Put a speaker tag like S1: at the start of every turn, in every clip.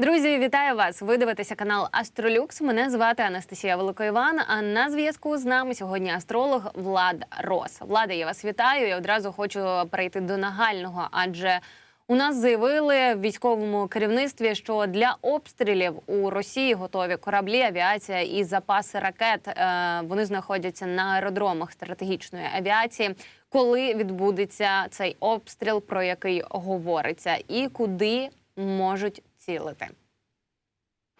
S1: Друзі, вітаю вас! Ви дивитеся канал Астролюкс. Мене звати Анастасія Великоїван. А на зв'язку з нами сьогодні астролог Влад Рос. Влада, я вас вітаю. Я одразу хочу перейти до нагального, адже у нас заявили в військовому керівництві, що для обстрілів у Росії готові кораблі, авіація і запаси ракет. Е, Вони знаходяться на аеродромах стратегічної авіації. Коли відбудеться цей обстріл, про який говориться, і куди можуть цілити?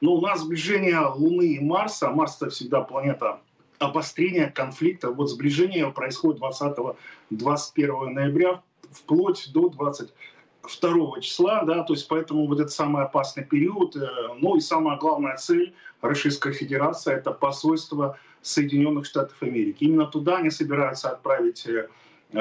S2: Ну, у нас сближение Луны и Марса. Марс это всегда планета обострения конфликта. Вот сближение происходит 20-21 ноября вплоть до 22 числа, да, то есть поэтому вот этот самый опасный период. э, Ну и самая главная цель Российской Федерации это посольство Соединенных Штатов Америки. Именно туда они собираются отправить э,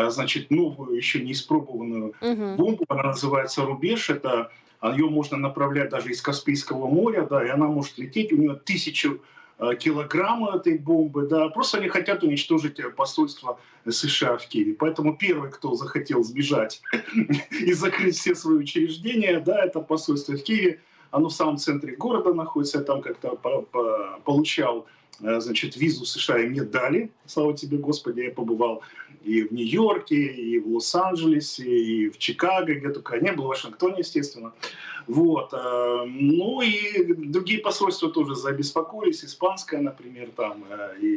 S2: значит, новую, еще не испробованную
S1: Угу.
S2: бомбу, она называется «Рубеж», это ее можно направлять даже из Каспийского моря, да, и она может лететь, у нее тысячу э, килограмм этой бомбы, да, просто они хотят уничтожить э, посольство США в Киеве. Поэтому первый, кто захотел сбежать и закрыть все свои учреждения, да, это посольство в Киеве, оно в самом центре города находится, я там как-то по- по- получал э, значит, визу США и мне дали, слава тебе, Господи, я побывал и в Нью-Йорке, и в Лос-Анджелесе, и в Чикаго, где только не был, в Вашингтоне, естественно. Вот. э, Ну и другие посольства тоже забеспокоились, испанское, например, там. э, И,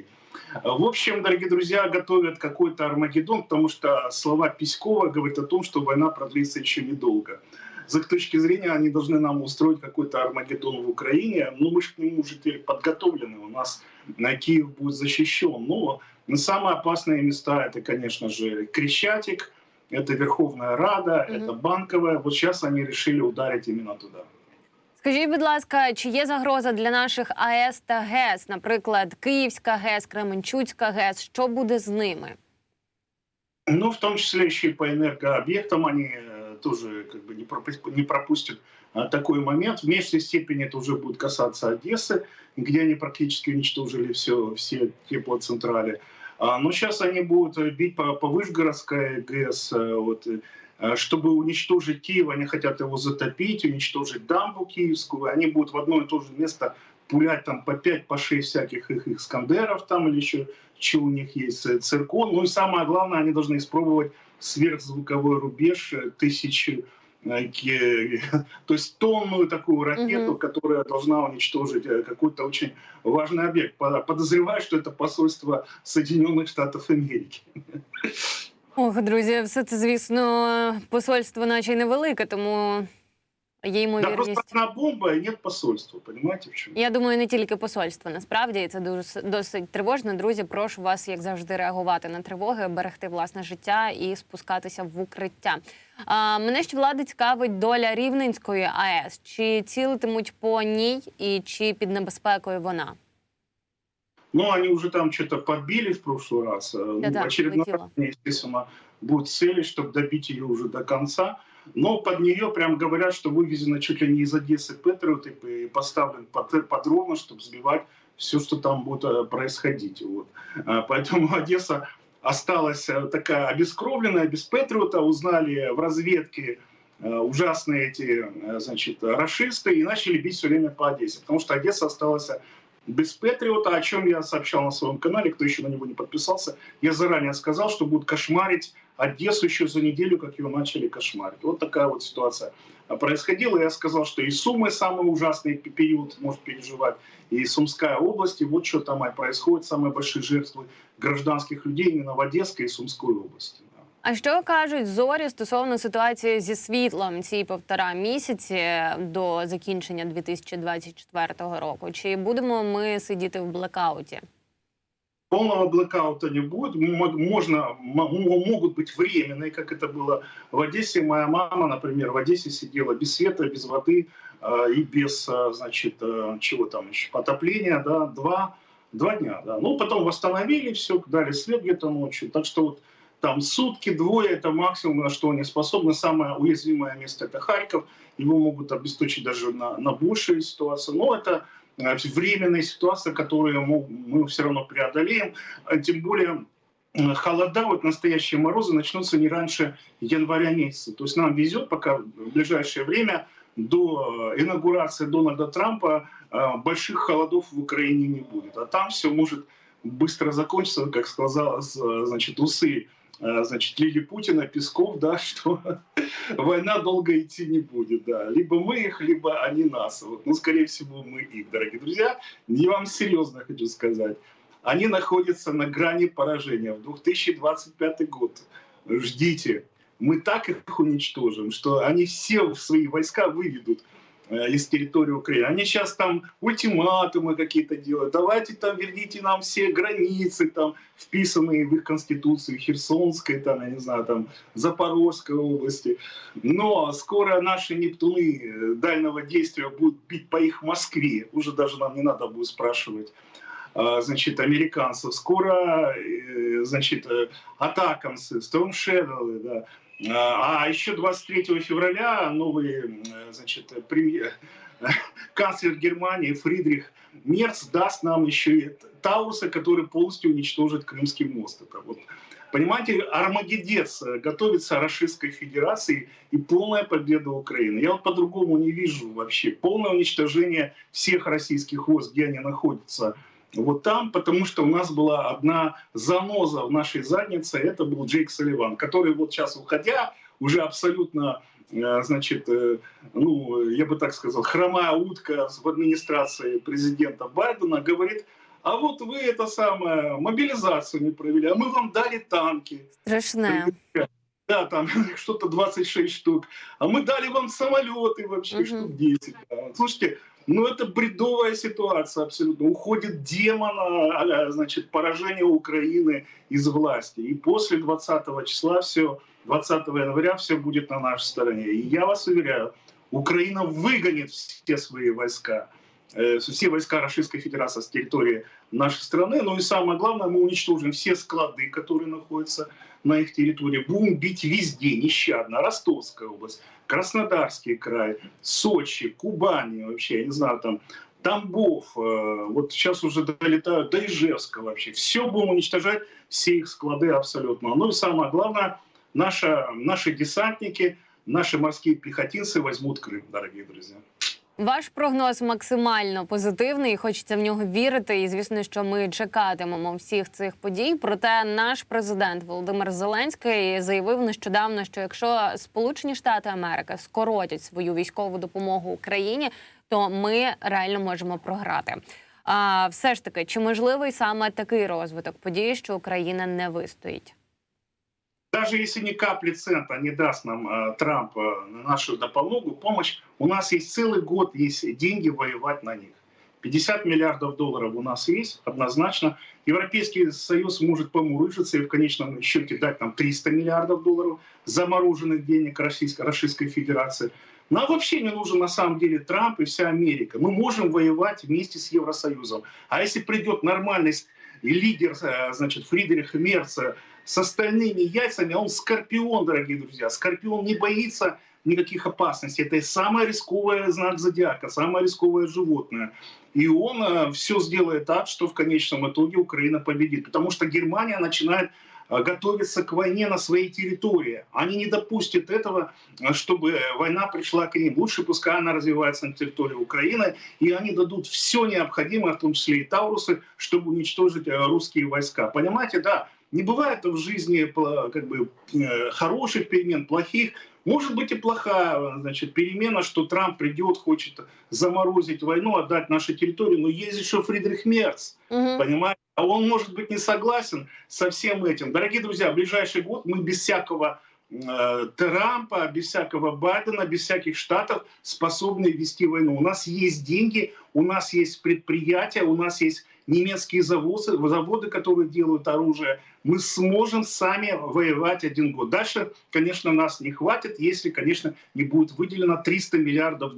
S2: э, в общем, дорогие друзья, готовят какой-то Армагеддон, потому что слова Песькова говорят о том, что война продлится еще недолго С их точки зрения, они должны нам устроить какой-то Армагеддон в Украине, но мы же к нему уже теперь подготовлены, у нас на Киев будет защищен. Но но самые опасные места это, конечно же, Крещатик, это Верховная Рада,
S1: Мгм.
S2: это Банковая. Вот сейчас они решили ударить именно туда.
S1: Скажіть, будь ласка, чи є загроза для наших АЕС та ГЕС, наприклад, Київська ГЕС, Кременчуцька ГЕС? Що буде з ними?
S2: Ну, в том числе еще и по энергообъектам они э, тоже как бы не, пропу- не пропустят а, такой момент. В меньшей степени это уже будет касаться Одессы, где они практически уничтожили все, все теплоцентрали. А, но сейчас они будут э, бить по, по Вышгородской ГЭС, э, вот, э, э, чтобы уничтожить Киев, они хотят его затопить, уничтожить дамбу киевскую, они будут в одно и то же место пулять там по 5, по 6 всяких их искандеров там или еще что у них есть, циркон. Ну и самое главное, они должны испробовать сверхзвуковой рубеж э, тысячи э, то есть тонную такую ракету,
S1: Мгм.
S2: которая должна уничтожить э, какой-то очень важный объект. По- Подозреваю, что это посольство Соединенных Штатов Америки.
S1: Ох, друзі, все це, звісно, посольство, наче й невелике, тому є
S2: Да,
S1: ймовірність.
S2: просто одна бомба и нет посольства, понимаете в чем?
S1: Я думаю, не тільки посольство. Насправді і це дуже досить тривожно. Друзі, прошу вас, як завжди, реагувати на тривоги, берегти власне життя і спускатися в укриття. А, мене ще влади цікавить доля Рівненської АЕС. Чи цілитимуть по ній і чи під небезпекою вона?
S2: Ну, они уже там что-то подбили в прошлый раз. Э,
S1: Да-да,
S2: в очередной
S1: летело.
S2: раз, естественно, будут цели, чтобы добить ее уже до конца. Но под нее прям говорят, что вывезено чуть ли не из Одессы Патриот и поставлен под, под ровно, чтобы сбивать все, что там будет э, происходить. Вот. А, Поэтому Одесса осталась э, такая обескровленная, без Патриота. Узнали в разведке э, ужасные эти, значит, расисты и начали бить все время по Одессе. Потому что Одесса осталась без Патриота, о чем я сообщал на своем канале, кто еще на него не подписался. Я заранее сказал, что будут кошмарить Одессу еще за неделю, как ее начали кошмарить. Вот такая вот ситуация происходила. Я сказал, что и Сумы самый ужасный пе- период может переживать, и Сумская область, и вот что там происходит, самые большие жертвы гражданских людей именно в Одесской и Сумской области. да.
S1: А що кажуть зорі стосовно ситуації зі світлом ці півтора місяці до закінчення 2024 року? Чи будемо ми сидіти в блекауті?
S2: Полного блэкаута не будет. М- Можно, м- могут быть временные, как это было в Одессе. Моя мама, например, в Одессе сидела без света, без воды э, и без, э, значит, э, чего там еще, отопления, да, два, два дня, да. Ну, потом восстановили все, дали свет где-то ночью. Так что вот там сутки, двое, это максимум, на что они способны. Самое уязвимое место – это Харьков. Его могут обесточить даже на, на большие ситуации. Но это э, временные ситуации, которые мы, мы все равно преодолеем. А Тем более э, холода, вот настоящие морозы начнутся не раньше января месяца. То есть нам везет, пока в ближайшее время до инаугурации Дональда Трампа э, больших холодов в Украине не будет. А там все может быстро закончиться, как сказал, э, значит, усы э, значит, Лили Путина, Песков, да, что война долго идти не будет, да. Либо мы их, либо они нас. Вот. Ну, скорее всего, мы их, дорогие друзья. Я вам серьезно хочу сказать. Они находятся на грани поражения. В 2025 год ждите. Мы так их уничтожим, что они все свои войска выведут э, из территории Украины. Они сейчас там ультиматумы какие-то делают. Давайте там верните нам все границы, там вписанные в их конституцию Херсонской, там, я не знаю, там Запорожской области. Но скоро наши Нептуны э, дальнего действия будут бить по их Москве. Уже даже нам не надо будет спрашивать а, значит, американцев. Скоро, э, значит, э, атакамсы, Storm Shadow, да. А еще 23 февраля новый, э, значит, премьер, канцлер Германии Фридрих Мерц даст нам еще и Тауруса, который полностью уничтожит Крымский мост. Это вот Понимаете, Армагеддец готовится Российской Федерации и полная победа Украины. Я вот по-другому не вижу вообще. Полное уничтожение всех российских войск, где они находятся вот там, потому что у нас была одна заноза в нашей заднице, это был Джейк Салливан, который вот сейчас уходя, уже абсолютно, э, значит, э, ну, я бы так сказал, хромая утка в администрации президента Байдена говорит, а вот вы это самое, мобилизацию не провели, а мы вам дали танки.
S1: Страшне.
S2: Да, там что-то 26 штук. А мы дали вам самолеты вообще, угу. штук 10. Да. Слушайте, ну, это бредовая ситуация абсолютно. Уходит демон, а, значит, поражение Украины из власти. И после 20 числа все, 20 января все будет на нашей стороне. И я вас уверяю, Украина выгонит все свои войска, э, все войска Российской Федерации с территории нашей страны. Ну и самое главное, мы уничтожим все склады, которые находятся на их территории. Будем бить везде, нещадно. Ростовская область, Краснодарский край, Сочи, Кубани вообще, я не знаю, там Тамбов, э, вот сейчас уже долетают до Ижевска вообще. Все будем уничтожать, все их склады абсолютно. Ну и самое главное, наша, наши десантники, наши морские пехотинцы возьмут Крым, дорогие друзья.
S1: Ваш прогноз максимально позитивний. Хочеться в нього вірити. І звісно, що ми чекатимемо всіх цих подій. Проте наш президент Володимир Зеленський заявив нещодавно, що якщо Сполучені Штати Америки скоротять свою військову допомогу Україні, то ми реально можемо програти. А все ж таки, чи можливий саме такий розвиток подій, що Україна не вистоїть?
S2: Даже если ни капли цента не даст нам э, Трамп э, на нашу допомогу, помощь, у нас есть целый год, есть деньги воевать на них. 50 миллиардов долларов у нас есть, однозначно. Европейский Союз может помурыжиться и в конечном счете дать нам 300 миллиардов долларов замороженных денег Российской, Российской Федерации. Нам вообще не нужен на самом деле Трамп и вся Америка. Мы можем воевать вместе с Евросоюзом. А если придет нормальный лидер, э, значит, Фридрих Мерц, с остальными яйцами, а он скорпион, дорогие друзья. Скорпион не боится никаких опасностей. Это самый рисковый знак зодиака, самое рисковое животное. И он э, все сделает так, что в конечном итоге Украина победит. Потому что Германия начинает э, готовиться к войне на своей территории. Они не допустят этого, э, чтобы война пришла к ним. Лучше пускай она развивается на территории Украины, и они дадут все необходимое, в том числе и Таурусы, чтобы уничтожить русские войска. Понимаете, да, не бывает в жизни как бы, э, хороших перемен, плохих. Может быть и плохая значит, перемена, что Трамп придет, хочет заморозить войну, отдать нашу территорию. Но есть еще Фридрих Мерц, угу. понимаете? А он может быть не согласен со всем этим. Дорогие друзья, в ближайший год мы без всякого Трампа, без всякого Байдена, без всяких штатов способны вести войну. У нас есть деньги, у нас есть предприятия, у нас есть немецкие заводы, заводы, которые делают оружие, мы сможем сами воевать один год. Дальше, конечно, нас не хватит, если, конечно, не будет выделено 300 миллиардов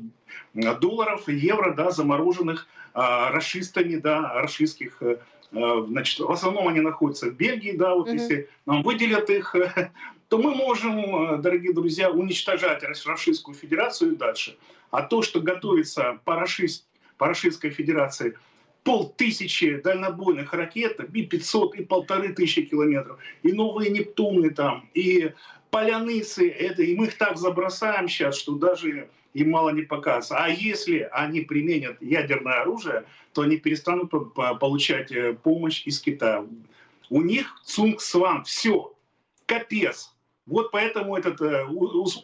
S2: долларов, евро, да, замороженных а, расистами, да, расистских э, э, Значит, в основном они находятся в Бельгии, да, вот mm-hmm. если нам выделят их, то мы можем, э, дорогие друзья, уничтожать Российскую Федерацию и дальше. А то, что готовится по, Российской Федерации полтысячи дальнобойных ракет, и 500, и полторы тысячи километров, и новые Нептуны там, и поляныцы, это, и мы их так забросаем сейчас, что даже им мало не покажется. А если они применят ядерное оружие, то они перестанут по- по- получать э, помощь из Китая. У них Цунг-Сван, все, капец. Вот поэтому этот э,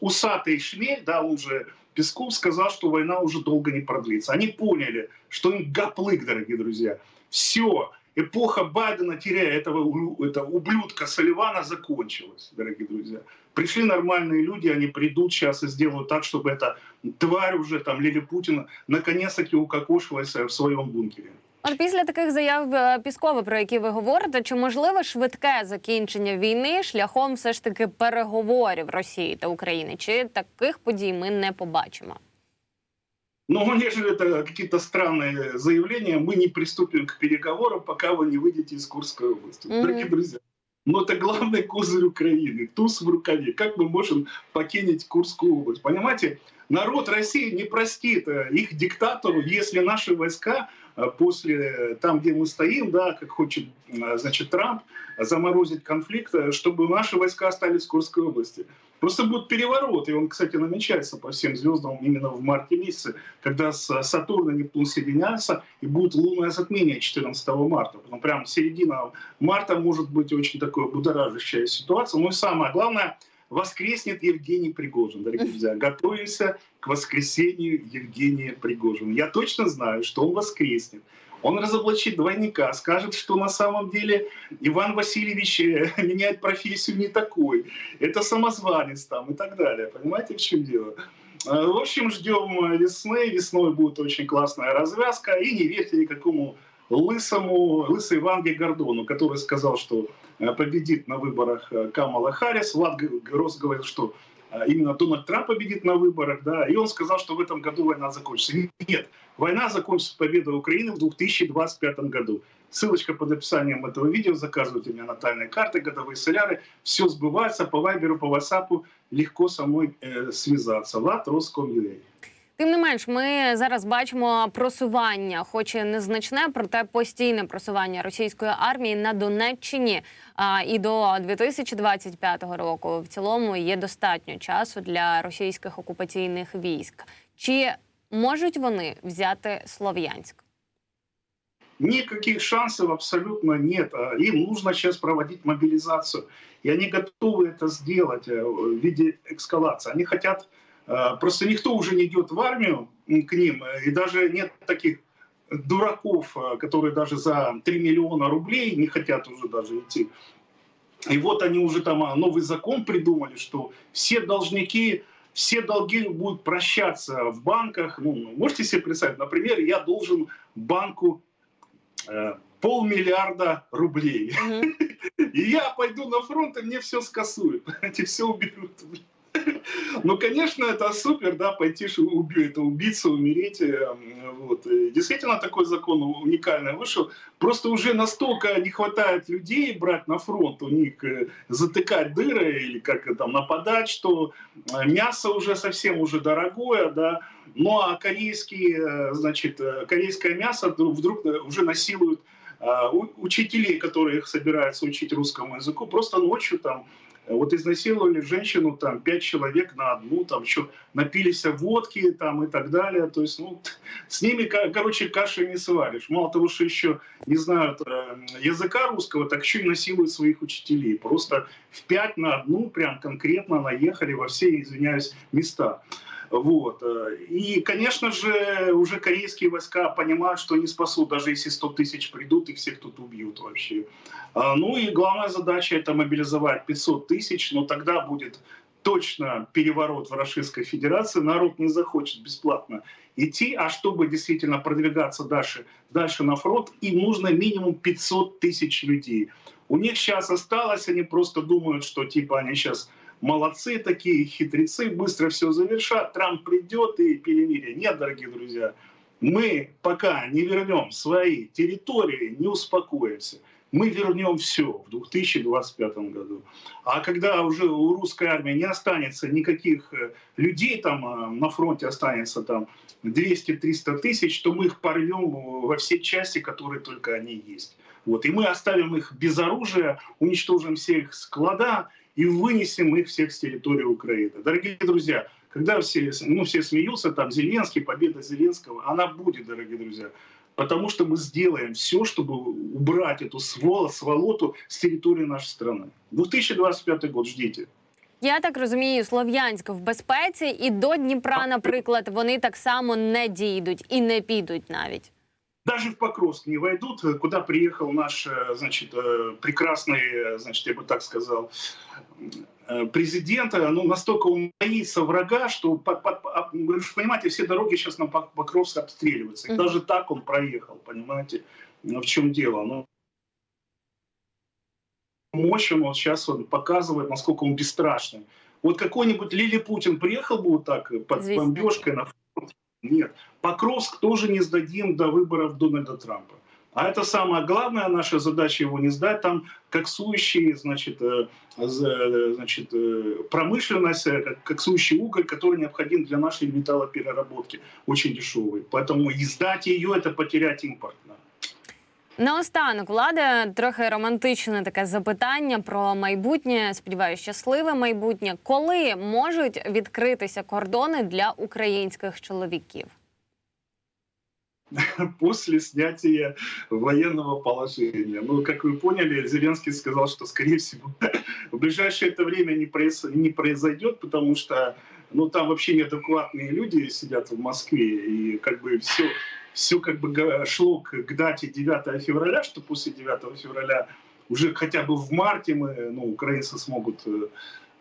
S2: усатый шмель, да, он же Песков сказал, что война уже долго не продлится. Они поняли, что им гоплык, дорогие друзья. Все, эпоха Байдена, теряя этого, этого ублюдка Салливана, закончилась, дорогие друзья. Пришли нормальные люди, они придут сейчас и сделают так, чтобы эта тварь уже, там, Лили Путина, наконец-таки укокошилась э, в своем бункере.
S1: От після таких заяв е, Піскова, про які ви говорите, чи можливе швидке закінчення війни шляхом все ж таки переговорів Росії та України? Чи таких подій ми не побачимо?
S2: Но нежели это какие-то странные заявления, мы не приступим к переговорам, пока вы не выйдете из Курской области.
S1: Мгм.
S2: Дорогие друзья, но это главный козырь Украины, туз в рукаве. Как мы можем покинуть Курскую область? Понимаете, народ России не простит э, их диктатору, если наши войска э, после, э, там, где мы стоим, да, как хочет, э, значит, Трамп, заморозить конфликт, э, чтобы наши войска остались в Курской области. Просто будет переворот, и он, кстати, намечается по всем звездам именно в марте месяце, когда с Сатурн и Нептун соединятся, и будет лунное затмение 14 марта. Потом прям середина марта может быть очень такая будоражащая ситуация. Ну и самое главное, воскреснет Евгений Пригожин, дорогие друзья. Готовимся к воскресению Евгения Пригожина. Я точно знаю, что он воскреснет. Он разоблачит двойника, скажет, что на самом деле Иван Васильевич э, меняет профессию не такой. Это самозванец там и так далее. Понимаете, в чем дело? Э, В общем, ждем э, весны. Весной будет очень классная развязка. И не верьте никакому лысому, лысой Ванге Гордону, который сказал, что победит на выборах э, Камала Харрис. Влад Г- Рос говорил, что э, именно Дональд Трамп победит на выборах, да, и он сказал, что в этом году война закончится. Нет, война закончится победой Украины в 2025 году. Ссылочка под описанием этого видео. Заказывайте меня натальные карты, годовые соляры. Все сбывается по вайберу, по ватсапу. Легко со мной э, связаться. Влад Роском.ua.
S1: Тим не менш, ми зараз бачимо просування, хоч і незначне, проте постійне просування російської армії на Донеччині. А, і до 2025 року в цілому є достатньо часу для російських окупаційних військ. Чи можуть вони взяти Слов'янськ?
S2: Никаких шансов абсолютно нет. А Им нужно сейчас проводить мобилизацию. И они готовы это сделать э, в виде эскалации. Они хотят... э, Просто никто уже не идет в армию к ним. э, И даже нет таких дураков, э, которые даже за 3 миллиона рублей не хотят уже даже идти. И вот они уже там а, новый закон придумали, что все должники, все долги будут прощаться в банках. Ну, можете себе представить, например, я должен банку э, полмиллиарда рублей.
S1: Мгм.
S2: И я пойду на фронт, и мне все скасуют. Эти все уберут. Ну, конечно, это супер, да, пойти убить, это убийца, умереть. э, Вот. Действительно, такой закон уникальный вышел. Просто уже настолько не хватает людей брать на фронт, у них э, затыкать дыры или как там нападать, что э, мясо уже совсем уже дорогое, да. Ну, а корейские, э, значит, корейское мясо вдруг уже насилуют учителей, которые их собираются учить русскому языку, просто ночью там вот изнасиловали женщину, там, пять человек на одну, там, еще напились водки, там, и так далее. То есть, ну, с ними, ко- короче, каши не сваришь. Мало того, что еще не знают э, языка русского, так еще и насилуют своих учителей. Просто в пять на одну прям конкретно наехали во все, извиняюсь, места. Вот. И, конечно же, уже корейские войска понимают, что не спасут, даже если 100 тысяч придут, их всех тут убьют вообще. А, Ну и главная задача это мобилизовать 500 тысяч, но тогда будет точно переворот в Российской Федерации, народ не захочет бесплатно идти, а чтобы действительно продвигаться дальше, дальше на фронт, им нужно минимум 500 тысяч людей. У них сейчас осталось, они просто думают, что типа они сейчас молодцы такие, хитрецы, быстро все завершат, Трамп придет и перемирие. Нет, дорогие друзья, мы пока не вернем свои территории, не успокоимся. мы вернем все в 2025 году. А когда уже у русской армии не останется никаких э, людей, там э, на фронте останется там 200-300 тысяч, то мы их порвем во все части, которые только они есть. Вот. И мы оставим их без оружия, уничтожим все их склада и вынесем их всех с территории Украины. Дорогие друзья, когда все, ну, все смеются, там, Зеленский, победа Зеленского, она будет, дорогие друзья. Потому что мы сделаем все, чтобы убрать эту своло, сволоту с территории нашей страны. 2025 год ждите.
S1: Я так розумію, Слов'янськ в безпеці, і до Дніпра, наприклад, вони так само не дійдуть і не підуть навіть.
S2: Даже в Покровск не войдут, куда приехал наш, э, значит, э, прекрасный, э, значит, я бы так сказал, э, президент. Э, Ну, настолько он боится врага, что, по- по- а, вы же понимаете, все дороги сейчас на Пок- Покровск обстреливаются. И даже так он проехал, понимаете, в чем дело. Ну, мощь он вот сейчас вот показывает, насколько он бесстрашный. Вот какой-нибудь Лили Путин приехал бы вот так э, под
S1: Известно.
S2: бомбежкой на фронт. Нет. Покровск тоже не сдадим до выборов Дональда Трампа. А это самая главная наша задача его не сдать. Там коксующий, значит, э, з- значит, э, промышленность, э, коксующий уголь, который необходим для нашей металлопереработки, очень дешевый. Поэтому и сдать ее это потерять импорт. да.
S1: Наостанок, влада трохи романтичне таке запитання про майбутнє. Сподіваюся, щасливе майбутнє. Коли можуть відкритися кордони для українських чоловіків?
S2: после снятия военного положения. Ну, как вы поняли, Зеленский сказал, что, скорее всего, в ближайшее это время не, произ- не произойдет, потому что ну, там вообще неадекватные люди сидят в Москве, и как бы все, все как бы шло к, к дате 9 февраля, что после 9 февраля уже хотя бы в марте мы, ну, украинцы смогут э,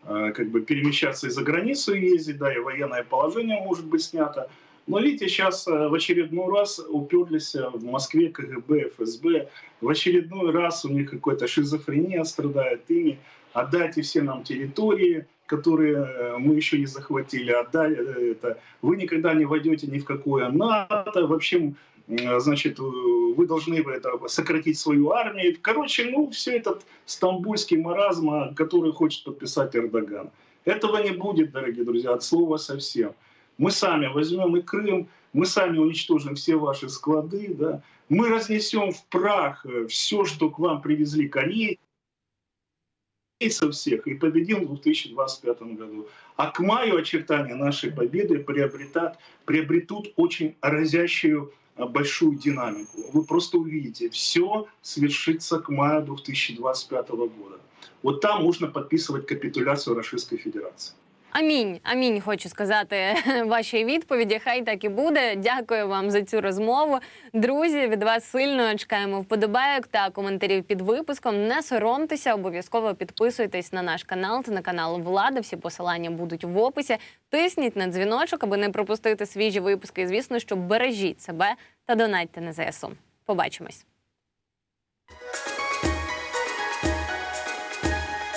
S2: э, как бы перемещаться и за границу ездить, да, и военное положение может быть снято. Но видите, сейчас в очередной раз уперлись э, в Москве КГБ, ФСБ. В очередной раз у них какая-то шизофрения страдает ими. Отдайте все нам территории, которые э, мы еще не захватили. Отдай, э, это. Вы никогда не войдете ни в какое НАТО. В общем, э, значит, вы должны это, сократить свою армию. Короче, ну, все этот стамбульский маразм, а, который хочет подписать Эрдоган. Этого не будет, дорогие друзья, от слова совсем. Мы сами возьмем и Крым, мы сами уничтожим все ваши склады, да, мы разнесем в прах все, что к вам привезли корейцы всех, и победим в 2025 году. А к маю очертания нашей победы приобретат, приобретут очень разящую а, большую динамику. Вы просто увидите, все свершится к маю 2025 года. Вот там можно подписывать капитуляцию Российской Федерации.
S1: Амінь, амінь, хочу сказати вашій відповіді. Хай так і буде. Дякую вам за цю розмову. Друзі, від вас сильно чекаємо вподобайок та коментарів під випуском. Не соромтеся, обов'язково підписуйтесь на наш канал та на канал Влада. Всі посилання будуть в описі. Тисніть на дзвіночок, аби не пропустити свіжі випуски. І звісно, що бережіть себе та донатьте на ЗСУ. Побачимось.